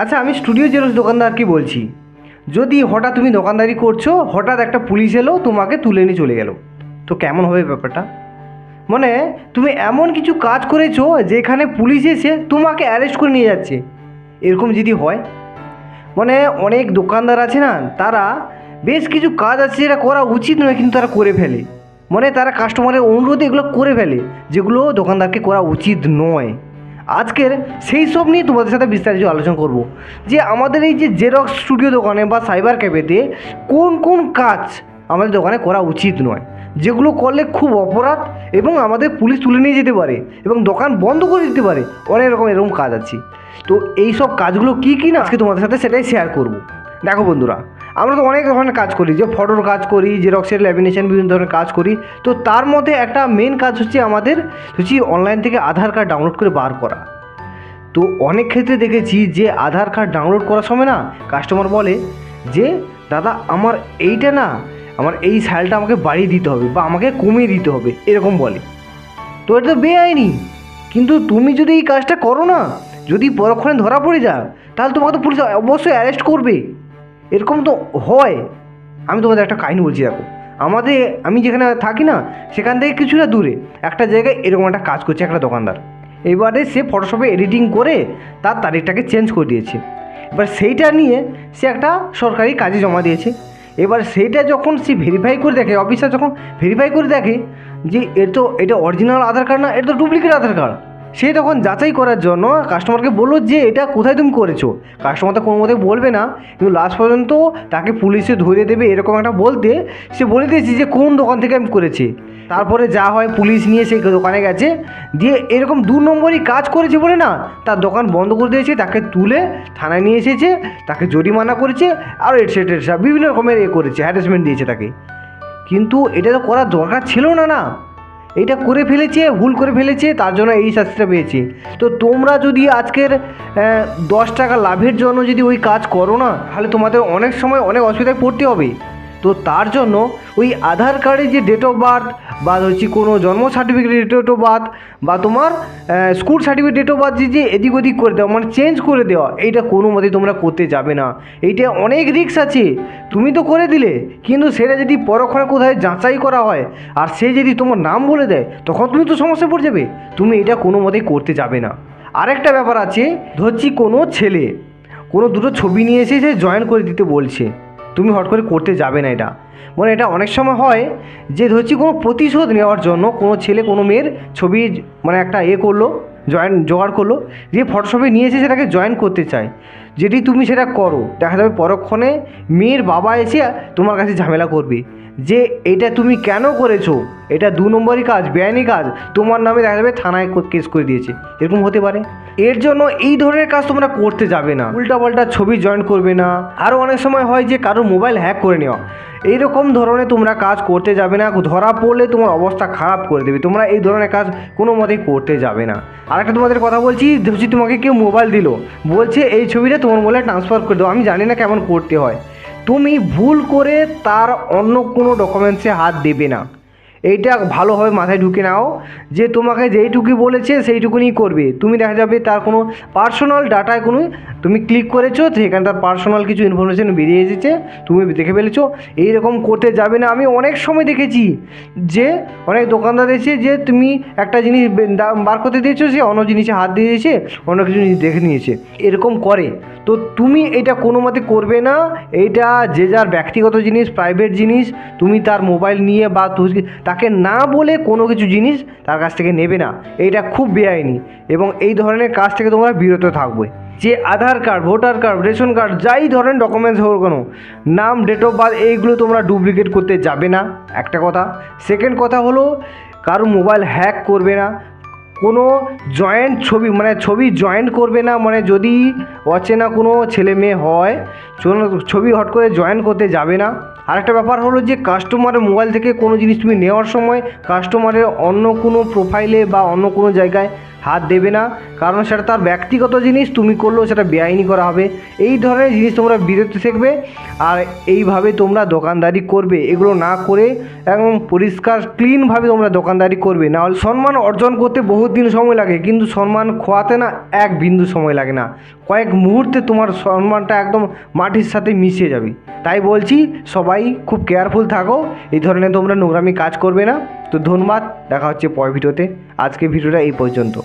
আচ্ছা আমি studio xerox দোকানদারকে বলছি? যদি হঠাৎ তুমি দোকানদারি করছ, হঠাৎ একটা পুলিশ এলো, তোমাকে তুলে নিয়ে চলে গেল। তো কেমন হবে ব্যাপারটা? মানে তুমি এমন কিছু কাজ করেছ, যেখানে পুলিশ এসে তোমাকে অ্যারেস্ট করে নিয়ে যাচ্ছে। এরকম যদি হয়? মানে অনেক দোকানদার আছে না, তারা বেশ কিছু কাজ আছে যেটা করা উচিত নয়, কিন্তু তারা করে ফেলে। মানে তারা কাস্টমারের অনুরোধে এগুলো করে ফেলে, যেগুলো দোকানদারকে করা উচিত নয়। আজকের সেই সব নিয়ে তোমাদের সাথে বিস্তারিত আলোচনা করব, যে আমাদের এই যে জেরক্স স্টুডিও দোকানে বা সাইবার ক্যাফেতে কোন কোন কাজ আমাদের দোকানে করা উচিত নয়, যেগুলো করলে খুব অপরাধ এবং আমাদের পুলিশ তুলে নিয়ে যেতে পারে এবং দোকান বন্ধ করে দিতে পারে, অনেক রকম এরকম কাজ আছে। তো এই সব কাজগুলো কী কী না আজকে তোমাদের সাথে সেটাই শেয়ার করব। দেখো বন্ধুরা আমরা তো অনেক ধরনের কাজ করি, যে ফটোর কাজ করি জেরক্সের ল্যামিনেশন বিভিন্ন ধরনের কাজ করি। তো তার মধ্যে একটা মেন কাজ হচ্ছে আমাদের, হচ্ছে অনলাইন থেকে আধার কার্ড ডাউনলোড করে বার করা। তো অনেক ক্ষেত্রে দেখেছি যে আধার কার্ড ডাউনলোড করার সময় না কাস্টমার বলে যে, দাদা, আমার এইটা না, আমার এই সাইলটা আমাকে বাড়িয়ে দিতে হবে বা আমাকে কমিয়ে দিতে হবে। এরকম বলে। তো এটা তো বেআইনি। কিন্তু তুমি যদি এই কাজটা করো না, যদি পরক্ষণে ধরা পড়ে যা তাহলে তোমাকে তো পুলিশ অবশ্যই অ্যারেস্ট করবে। এরকম তো হয়। আমি তোমাদের একটা কাহিনী বলছি, দেখো। আমাদের, আমি যেখানে থাকি না, সেখান থেকে কিছুটা দূরে, একটা জায়গায় এরকম একটা কাজ করছে একটা দোকানদার। এবারে সে ফটোশপে এডিটিং করে তার তারিখটাকে চেঞ্জ করে দিয়েছে। এবার সেইটা নিয়ে সে একটা সরকারি কাজে জমা দিয়েছে। এবার সেইটা যখন সে ভেরিফাই করে দেখে অফিসার যখন ভেরিফাই করে দেখে যে এর তো, এটা অরিজিনাল আধার কার্ড না এটা তো ডুপ্লিকেট আধার কার্ড সে তখন যাচাই করার জন্য কাস্টমারকে বলল যে, এটা কোথায় তুমি করেছ? কাস্টমার তো কোনো মতে বলবে না, কিন্তু লাস্ট পর্যন্ত তাকে পুলিশে ধরে দেবে এরকম একটা বলতে, সে বলে দিয়েছে যে, কোন দোকান থেকে আমি করেছি? তারপরে যা হয় পুলিশ নিয়ে সেই দোকানে গেছে, দিয়ে এরকম দু নম্বরই কাজ করেছে বলে না, তার দোকান বন্ধ করে দিয়েছে, তাকে তুলে থানায় নিয়ে এসেছে, তাকে জরিমানা করেছে, আর এটসেট এটসা বিভিন্ন রকমের এ করেছে হ্যারাসমেন্ট দিয়েছে তাকে। কিন্তু এটা তো করার দরকার ছিল না না। এটা করে ফেলেছে, ভুল করে ফেলেছে, তার জন্য এই শাস্তিটা পেয়েছে। তো তোমরা যদি আজকের দশ টাকা লাভের জন্য যদি ওই কাজ করো না, তাহলে তোমাদের অনেক সময় অনেক অসুবিধায় পড়তে হবে। তো তার জন্য ওই আধার কার্ডে যে ডেট অফ বার্থ বা হচ্ছে কোনো জন্ম সার্টিফিকেট ডেট অফ বার্থ বা তোমার school certificate date of birth যে যে এদিক ওদিক করে দেওয়া মানে চেঞ্জ করে দেওয়া, এইটা কোনো মতে তোমরা করতে যাবে না। এইটা অনেক রিস্ক আছে। তুমি তো করে দিলে, কিন্তু সেটা যদি পরক্ষণে কোথায় যাচাই করা হয়, আর সে যদি তোমার নাম বলে দেয়, তখন তুমি তো সমস্যায় পড়ে যাবে। তুমি এটা কোনো মতেই করতে যাবে না। আরেকটা ব্যাপার আছে, ধরছি কোনো ছেলে, কোনো দুটো ছবি নিয়ে এসে সে জয়েন করে দিতে বলছে। তুমি হট করে করতে যাবে না এটা। মানে এটা অনেক সময় হয় যে ধরছি কোনো প্রতিশোধ নেওয়ার জন্য কোনো ছেলে কোনো মেয়ের ছবি মানে একটা এ করল, জয়েন, জোগাড় করল, যে ফটোশপে নিয়ে এসে সেটাকে জয়েন করতে চায়। যেটি তুমি সেটা করো। দেখা যাবে পরক্ষণে মেয়ের বাবা এসে তোমার কাছে ঝামেলা করবে। যে এটা তুমি কেন করেছ? এটা দু নম্বরই কাজ, বেআইনি কাজ। তোমার নামে দেখা যাবে থানায় কেস করে দিয়েছে। এরকম হতে পারে। এর জন্য এই ধরনের কাজ তোমরা করতে যাবে না। উল্টাপাল্টা ছবি জয়েন করবে না। আরও অনেক সময় হয় যে কারও মোবাইল হ্যাক করে নেওয়া। এইরকম ধরনের তোমরা কাজ করতে যাবে না। ধরা পড়লে তোমার অবস্থা খারাপ করে দেবে। তোমরা এই ধরনের কাজ কোনো মতেই করতে যাবে না। আরেকটা তোমাদের কথা বলছি তোমাকে কেউ মোবাইল দিল। বলছে এই ছবিটা তোমার মোবাইলে ট্রান্সফার করে দেবো আমি জানি না কেমন করতে হয়। তুমি ভুল করে তার অন্য কোনো ডকুমেন্টসে হাত দেবে না। এইটা ভালোভাবে মাথায় ঢুকে নাও যে তোমাকে যেইটুকু বলেছে সেইটুকুনি করবে। তুমি দেখা যাবে তার কোনো পার্সোনাল ডাটায় কোনো তুমি ক্লিক করেছ সেখানে তার পার্সোনাল কিছু ইনফরমেশান বেরিয়ে এসেছে, তুমি দেখে ফেলেছো। এইরকম করতে যাবে না, আমি অনেক সময় দেখেছি যে অনেক দোকানদার এসে যে তুমি একটা জিনিস বার করতে দিয়েছ, সে অন্য জিনিসে হাত দিয়ে দিয়েছে অন্য কিছু জিনিস দেখে নিয়েছে। এরকম করে। তো তুমি এটা কোনো মতে করবে না, এইটা যে যার ব্যক্তিগত জিনিস প্রাইভেট জিনিস, তুমি তার মোবাইল নিয়ে বা তাকে না বলে কোনো কিছু জিনিস তার কাছ থেকে নেবে না। এইটা খুব বেআইনি। এবং এই ধরনের কাজ থেকে তোমরা বিরত থাকবে। যে Aadhaar card, voter card, ration card, যাই ধরনের ডকুমেন্টস হোক কোনো, নাম ডেট অফ বার্থ এইগুলো তোমরা ডুপ্লিকেট করতে যাবে না, একটা কথা। সেকেন্ড কথা হলো, কারও মোবাইল হ্যাক করবে না, কোনো জয়েন্ট ছবি মানে ছবি জয়েন্ট করবে না মানে যদি অচেনা কোনো ছেলে মেয়ে হয় ছবি হট করে জয়েন করতে যাবে না। আরেকটা ব্যাপার হলো যে কাস্টমারের মোবাইল থেকে কোনো জিনিস তুমি নেওয়ার সময় কাস্টমারের অন্য কোনো প্রোফাইলে বা অন্য কোনো জায়গায় হাত দেবে না। কারণ সেটা তার ব্যক্তিগত জিনিস, তুমি করলেও সেটা বেআইনি করা হবে। এই ধরনের জিনিস তোমরা বিরত শিখবে আর এইভাবে তোমরা দোকানদারি করবে। এগুলো না করে একদম পরিষ্কার ক্লিনভাবে তোমরা দোকানদারি করবে। নাহলে সম্মান অর্জন করতে বহুত দিন সময় লাগে, কিন্তু সম্মান খোয়াতে না এক বিন্দু সময় লাগে না। কয়েক মুহূর্তে তোমার সম্মানটা একদম মাটির সাথে মিশে যাবে। তাই বলছি সবাই খুব কেয়ারফুল থাকো। এই ধরনের তোমরা নোংরামি কাজ করবে না। তো ধন্যবাদ, দেখা হচ্ছে পরের ভিডিওতে। আজকে ভিডিওটা এই পর্যন্ত।